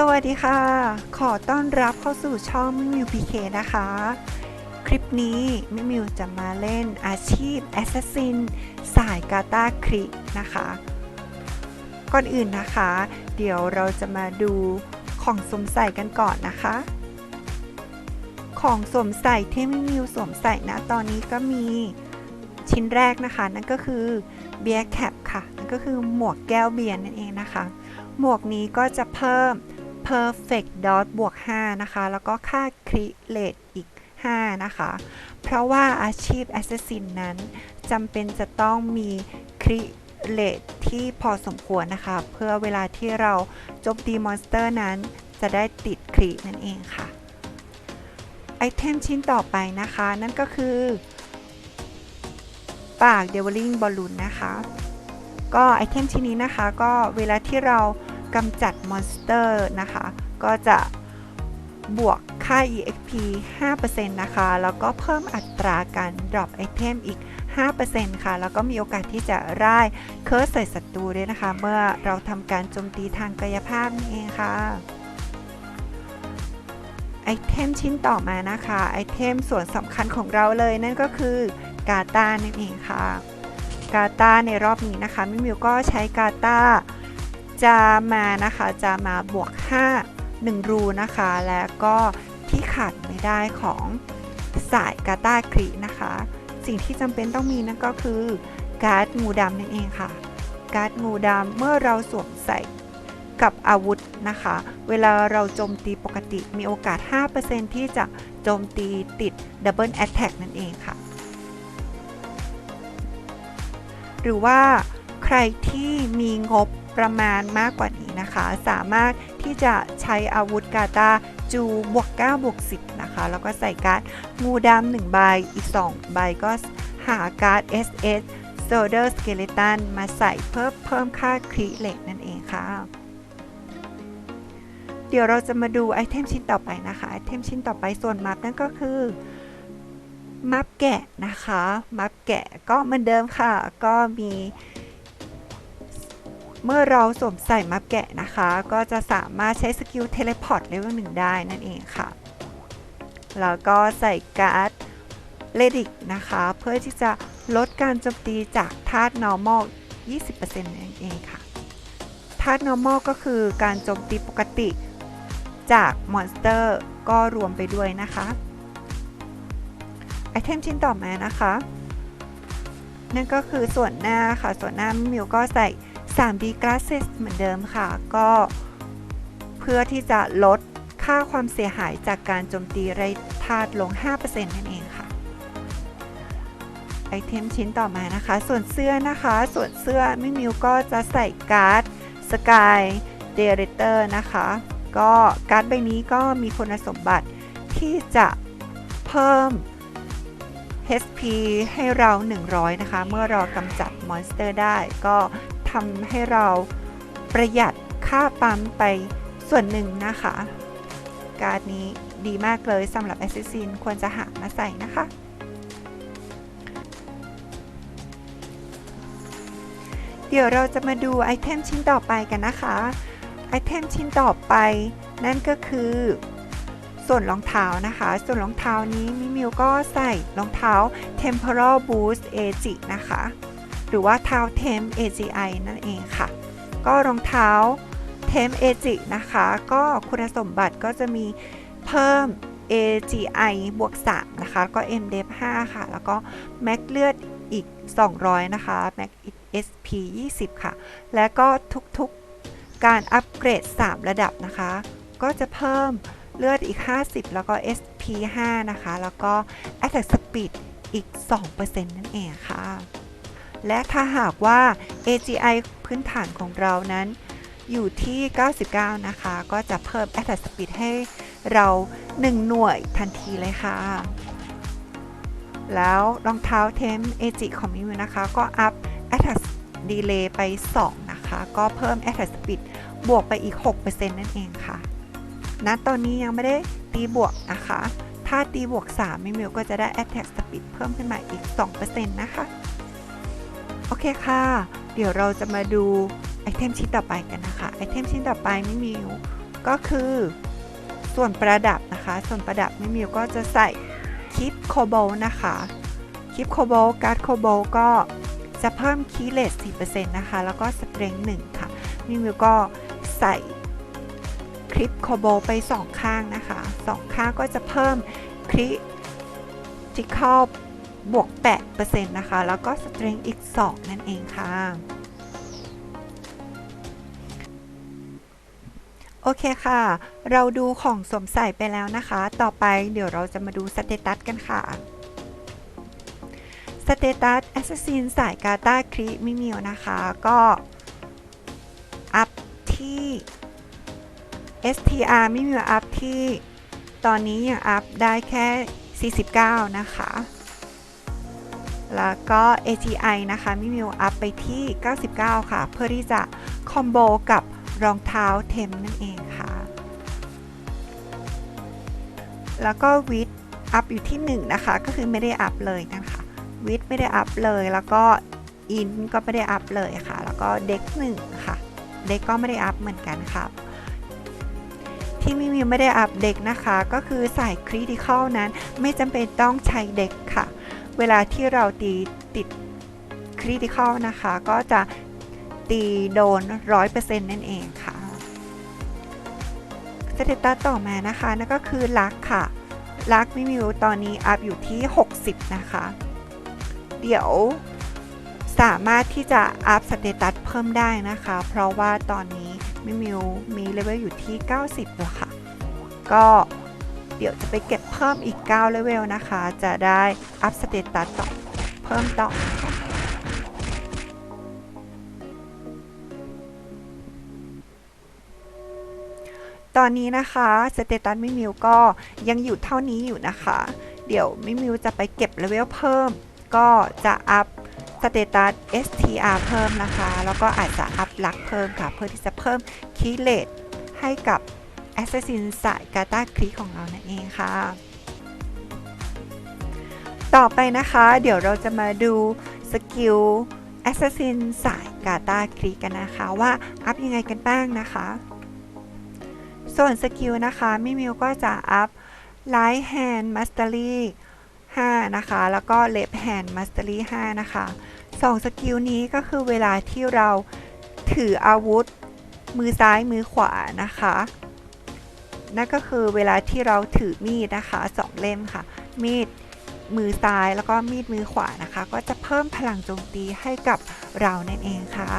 สวัสดีค่ะ ขอต้อนรับเข้าสู่ช่องมิวพีเคนะคะ คลิปนี้มิมิวจะมาเล่นอาชีพแอสซัสซินสายกาตาครินะคะ ก่อนอื่นนะคะ เดี๋ยวเราจะมาดูของสวมใส่กันก่อนนะคะ ของสวมใส่ที่มิมิวสวมใส่นะตอนนี้ก็มีชิ้นแรกนะคะ นั่นก็คือเบียร์แคปค่ะ นั่นก็คือหมวกแก้วเบียร์นั่นเองนะคะ หมวกนี้ก็จะเพิ่ม perfect dot บวก 5 นะคะ แล้วก็ค่า create อีก 5 นะคะ เพราะว่าอาชีพ assassin นั้นจำเป็นจะต้องมี create ที่พอสมควรนะคะ เพื่อเวลาที่เราจมตีมอนสเตอร์นั้นจะได้ติดครีนั่นเองค่ะ ไอเทมชิ้นต่อไปนะคะ นั่นก็คือ ปาก Deviling Balloon นะคะ ก็ไอเทมชิ้นนี้นะคะ ก็เวลาที่เรา กำจัดมอนสเตอร์นะคะ ก็จะบวกค่า exp 5%นะคะ แล้วก็เพิ่มอัตราการ drop ไอเทมอีก 5%ค่ะ แล้วก็มีโอกาสที่จะร่ายเคิร์สใส่ศัตรูด้วยนะคะ เมื่อเราทำการโจมตีทางกายภาพนี่เองค่ะไอเทมชิ้นต่อมานะคะ ไอเทมส่วนสำคัญของเราเลยนั่นก็คือกาตานั่นเองค่ะ กาตาในรอบนี้นะคะมิมิวก็ใช้กาตา จะมานะคะจะมาบวก 5 1 รูนะคะ และก็ที่ขาดไม่ได้ของสายกาตาครีนะคะ สิ่งที่จำเป็นต้องมีนั่นก็คือการ์ดงูดำนั่นเองค่ะ การ์ดงูดำเมื่อเราสวมใส่กับอาวุธนะคะ เวลาเราโจมตีปกติมีโอกาส 5%ที่จะโจมตีติด Double Attack นั่นเองค่ะ หรือว่าใครที่มีงบ ประมาณมากกว่านี้นะคะ สามารถที่จะใช้อาวุธกาตาจูบวก9บวก10 นะคะ แล้วก็ใส่การ์ดงูดำ1ใบอีก 2 ใบก็หาการ์ด SS s o l d e r Skeleton มาใส่เพิ่มเพิ่มค่าครีเลตนั่นเองค่ะ เดี๋ยวเราจะมาดูไอเทมชิ้นต่อไปนะคะ ไอเทมชิ้นต่อไปส่วนมัฟนั่นก็คือมัฟแกะนะคะ มัฟแกะก็เหมือนเดิมค่ะ ก็มี เมื่อเราสวมใส่มัฟแกะนะคะ ก็จะสามารถใช้สกิลเทเลพอร์ตเลเวลหนึ่งได้นั่นเองค่ะ แล้วก็ใส่การ์ดเลดิกนะคะ เพื่อที่จะลดการโจมตีจากธาตุ normal 20%นั่นเองค่ะธาตุ normal ก็คือการโจมตีปกติจากมอนสเตอร์ก็รวมไปด้วยนะคะไอเทมชิ้นต่อมานะคะ นั่นก็คือส่วนหน้าค่ะ ส่วนหน้ามิวก็ใส่ 3D glasses เหมือนเดิมค่ะ ก็เพื่อที่จะลดค่าความเสียหายจากการโจมตีไรธาตุลง 5%นั่นเองค่ะไอเทมชิ้นต่อมานะคะ ส่วนเสื้อนะคะ ส่วนเสื้อมิมิวก็จะใส่การ์ด Sky d i r e c t o r นะคะ ก็การ์ดใบนี้ก็มีคุณสมบัติที่จะเพิ่ม HP ให้เรา 100 นะคะ เมื่อเรากำจัดมอนสเตอร์ได้ก็ำให้เราประหยัดค่าปั๊มไปส่วนหนึ่งนะคะ การนี้ดีมากเลยสำหรับ Assassin ควรจะหามาใส่นะคะ เดี๋ยวเราจะมาดูไอเทมชิ้นต่อไปกันนะคะ ไอเทมชิ้นต่อไปนั่นก็คือ ส่วนรองเท้านะคะ ส่วนรองเท้านี้มิมิวก็ใส่รองเท้า Temporal Boost AG นะคะ หรือว่าเท้า Temp AGI นั่นเองค่ะ ก็รองเท้า Temp AG นะคะ ก็คุณสมบัติก็จะมีเพิ่ม AGI บวก 3 นะคะ ก็ MDF 5ค่ะ แล้วก็ Max เลือดอีก 200 นะคะ Max SP 20 ค่ะ และก็ทุกๆการอัปเกรด 3 ระดับนะคะ ก็จะเพิ่มเลือดอีก 50 แล้วก็ SP 5นะคะ แล้วก็ Attack Speed อีก 2%นั่นเองค่ะ และถ้าหากว่า AGI พื้นฐานของเรานั้นอยู่ที่ 99 นะคะ ก็จะเพิ่ม Attack Speed ให้เรา 1 หน่วยทันทีเลยค่ะ แล้วรองเท้าเทมเอจิของมิวนะคะ ก็อัพ Attack Delay ไป 2 นะคะ ก็เพิ่ม Attack Speed บวกไปอีก 6%นั่นเองค่ะณตอนนี้ยังไม่ได้ตีบวกนะคะ ถ้าตีบวก3มิมิวก็จะได้ Attack Speed เพิ่มขึ้นมาอีก 2%นะคะ โอเคค่ะ เดี๋ยวเราจะมาดูไอเทมชิ้นต่อไปกันนะคะไอเทมชิ้นต่อไปไมิมิวก็คือ ส่วนประดับนะคะ ส่วนประดับไมิมิวก็จะใส่คลิปโคโบนะคะคลิปโคโบการ์ดโคโบก็จะเพิ่มคีเลส4%นะคะ แล้วก็สเตรงหนึ่งค่ะมิมิวก็ใส่คลิปโคโบไป 2 ข้างนะคะ 2 ข้างก็จะเพิ่มคริติคอล บวก 8%นะคะ แล้วก็สตรงอีก 2 นั่นเองค่ะ โอเคค่ะ เราดูของสวมใส่ไปแล้วนะคะ ต่อไปเดี๋ยวเราจะมาดูสเตตัสกันค่ะสเตตัสแอสซัสซินสายกาตาครีมิมิวนะคะ ก็อัพที่ STR มิมิวอัพที่ตอนนี้ยังอัพได้แค่ 49 นะคะ แล้วก็ AGI นะคะมิมิวอัพไปที่ 99 ค่ะ เพื่อที่จะคอมโบกับรองเท้าเทมนั่นเองค่ะ แล้วก็วิดอัพอยู่ที่ 1 นะคะ ก็คือไม่ได้อัพเลยนะคะวิดไม่ได้อัพเลย แล้วก็อินก็ไม่ได้อัพเลยค่ะ แล้วก็เด็กหนึ่งค่ะเด็กก็ไม่ได้อัพเหมือนกันครับที่มิมิวไม่ได้อัพเด็กนะคะ ก็คือใส่คริติคอลนั้นไม่จำเป็นต้องใช้เด็ก เวลาที่เราตีติดคริติคอลนะคะ ก็จะตีโดน 100%นั่นเองค่ะสเตตัสต่อมานะคะนั่นก็คือลักค่ะลักมิมิวตอนนี้อัพอยู่ที่ 60 นะคะ เดี๋ยวสามารถที่จะอัพสเตตัสเพิ่มได้นะคะ เพราะว่าตอนนี้มิมิวมีเลเวลอยู่ที่ 90แล้วค่ะ ก็ เดี๋ยวจะไปเก็บเพิ่มอีก9เลเวลนะคะ จะได้อัพสเตตัสต่อเพิ่มต่อตอนนี้นะคะสเตตัสมิมิวก็ยังอยู่เท่านี้อยู่นะคะ เดี๋ยวมิมิวจะไปเก็บเลเวลเพิ่ม ก็จะอัพสเตตัส STR เพิ่มนะคะ แล้วก็อาจจะอัพลักเพิ่มค่ะ เพื่อที่จะเพิ่มคีเลตให้กับ Assassin สายกาตาคลีของเรานั่นเองค่ะ ต่อไปนะคะเดี๋ยวเราจะมาดูสกิล Assassin สายกาตาคลีกันนะคะว่าอัพยังไงกันบ้างนะคะ ส่วนสกิลนะคะมิมิวก็จะอัพ Right Hand Mastery 5 นะคะ แล้วก็ Left Hand Mastery 5 นะคะ2สกิลนี้ก็คือเวลาที่เราถืออาวุธ มือซ้ายมือขวานะคะ นั่นก็คือเวลาที่เราถือมีดนะคะ2เล่มค่ะ มีดมือซ้ายแล้วก็มีดมือขวานะคะ ก็จะเพิ่มพลังโจมตีให้กับเรานั่นเองค่ะ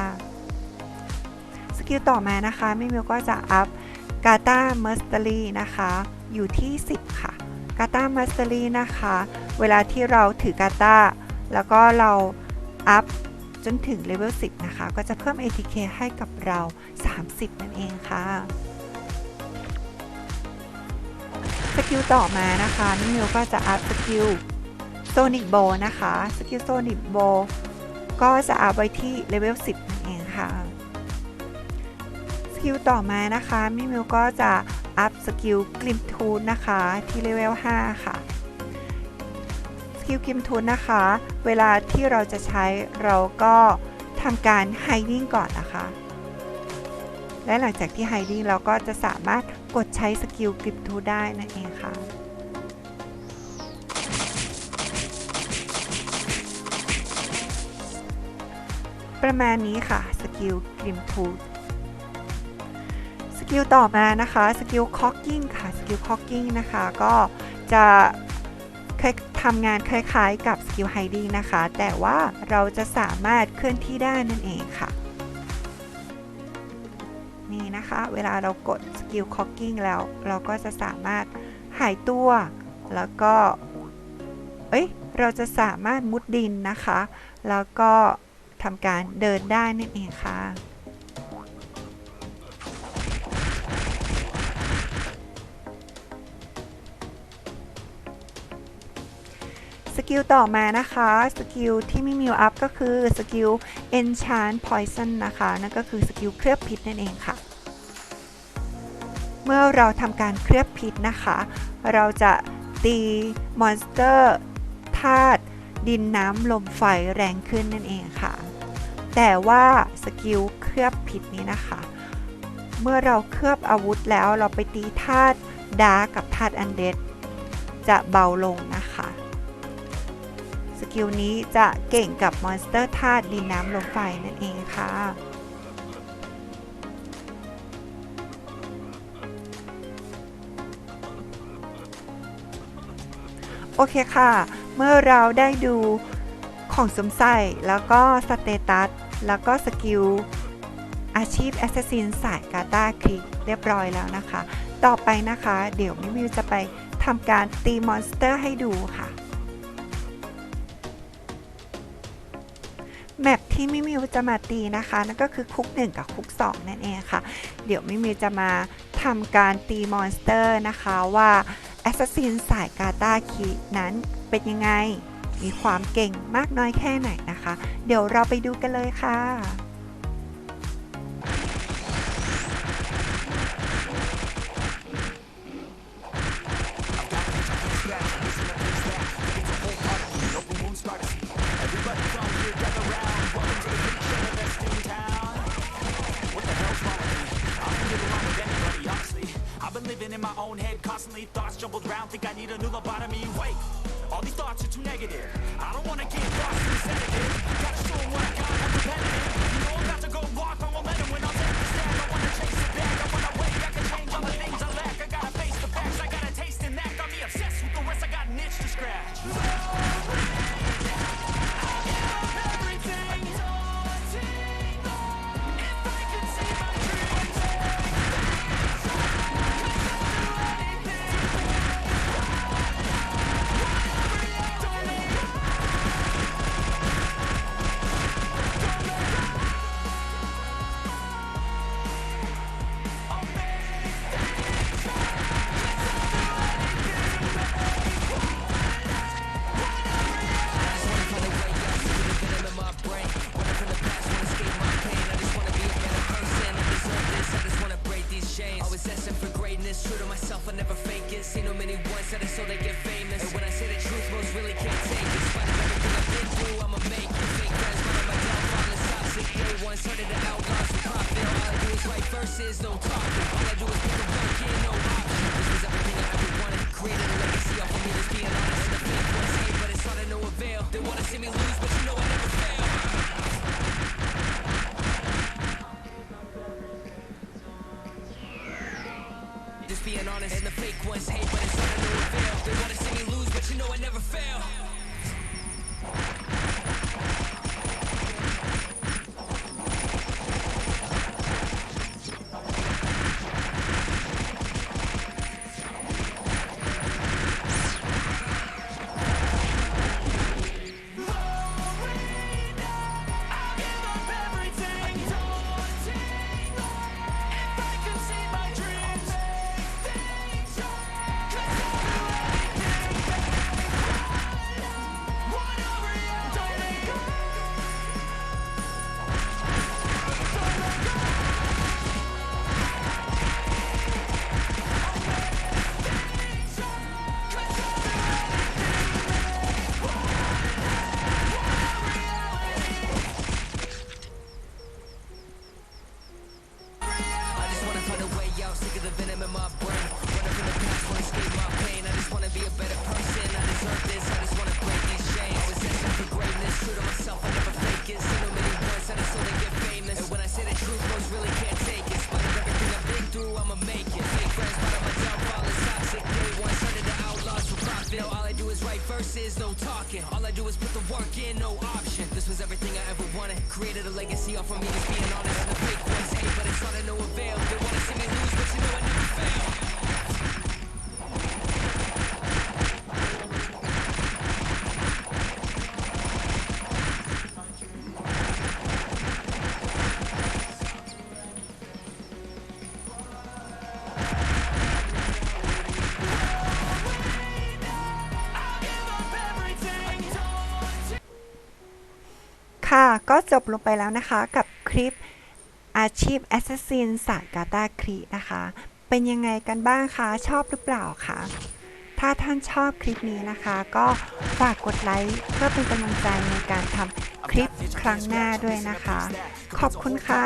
สกิลต่อมานะคะมิมิวก็จะอัพกาตาเมอร์สเตอรี่นะคะอยู่ที่ 10 ค่ะกาตาเมอร์สเตอรี่นะคะ เวลาที่เราถือกาตาแล้วก็เราอัพจนถึงเลเวล10 นะคะ ก็จะเพิ่ม ATK ให้กับเรา 30 นั่นเองค่ะ กิลต่อมานะคะนิมิวก็จะอัพสกิลโซนิกโบนะคะสกิลโซนิกโบก็จะอัพไว้ที่เลเวล 10นั่นเองค่ะสกิลต่อมานะคะมิมิวก็จะอัพสกิลกลิมทูนนะคะที่เลเวล 5 ค่ะสกิลกลิมทูนนะคะ เวลาที่เราจะใช้เราก็ทำการไฮดิ้งก่อนนะคะ และหลังจากที่ไฮดิ้งเราก็จะสามารถ กดใช้สกิลกลิมทูได้นั่นเองค่ะ ประมาณนี้ค่ะสกิลกลิมทูสกิลต่อมานะคะสกิลคอกกิ้งค่ะสกิลคอกกิ้งนะคะก็จะทำงานคล้ายๆกับสกิลไฮดิ้งนะคะ แต่ว่าเราจะสามารถเคลื่อนที่ได้นั่นเองค่ะ นะคะ เวลาเรากดสกิลคอกกิ้งแล้ว เราก็จะสามารถหายตัว แล้วก็ เอ้ย เราจะสามารถมุดดินนะคะ แล้วก็ทำการเดินได้นั่นเองค่ะสกิลต่อมานะคะ สกิลที่ไมิมิวอัพก็คือสกิล enchant poison นะคะ นั่นก็คือสกิลเคลือบพิษนั่นเองค่ะ เมื่อเราทำการเคลือบพิษนะคะ เราจะตีมอนสเตอร์ธาตุดินน้ำลมไฟแรงขึ้นนั่นเองค่ะ แต่ว่าสกิลเคลือบพิษนี้นะคะ เมื่อเราเคลือบอาวุธแล้วเราไปตีธาตุดากกับธาตุอันเดดจะเบาลงนะคะ สกิลนี้จะเก่งกับมอนสเตอร์ธาตุดินน้ำลมไฟนั่นเองค่ะ โอเคค่ะ เมื่อเราได้ดูของสมใส่แล้วก็สเตตัส แล้วก็สกิลอาชีพแอสซ s สซินสายกาตาคลิกเรียบร้อยแล้วนะคะ ต่อไปนะคะ เดี๋ยวมิมิวจะไปทำการตีมอนสเตอร์ให้ดูค่ะ แมปที่มิมิวจะมาตีนะคะ นั่นก็คือคุก 1 กับคุก 2 นั่นเองค่ะ เดี๋ยวมิมิวจะมาทำการตีมอนสเตอร์นะคะว่า แอสซ s สซินสายกาตาคีนั้นเป็นยังไง มีความเก่งมากน้อยแค่ไหนนะคะ เดี๋ยวเราไปดูกันเลยค่ะ my own head, constantly thoughts jumbled round. Think I need a new lobotomy. Wait, all these thoughts are too negative. I don't wanna get lost in the sedative. Gotta show what I got, I'm. Ones that so they get famous. And when I say the truth, most really can't take it. Of everything I've been through, I'ma make it. Fake friends, but my downfall is toxic. Day one, started to outlaws with profit. All I do is write verses, no talking. All I do is put the work in, no option. This was everything I ever wanted. Created a legacy off of me, just being honest. And the fake ones hate, but it's all to no avail. They wanna see me lose, but you know being honest, and the fake ones hate, but it's all to no avail. They wanna see me lose, but you know I never fail. Verses, no talking. All I do is put the work in, no option. This was everything I ever wanted. Created a legacy off of me, just being honest. And the fake ones hate, but it's all to no avail. They wanna see me lose, but you know I never fail. ค่ะ ก็จบลงไปแล้วนะคะกับคลิปอาชีพ Assassin สายกาตาครีนะคะ เป็นยังไงกันบ้างคะ ชอบหรือเปล่าคะ ถ้าท่านชอบคลิปนี้นะคะ ก็ฝากกดไลค์เพื่อเป็นกำลังใจในการทำคลิปครั้งหน้าด้วยนะคะ ขอบคุณค่ะ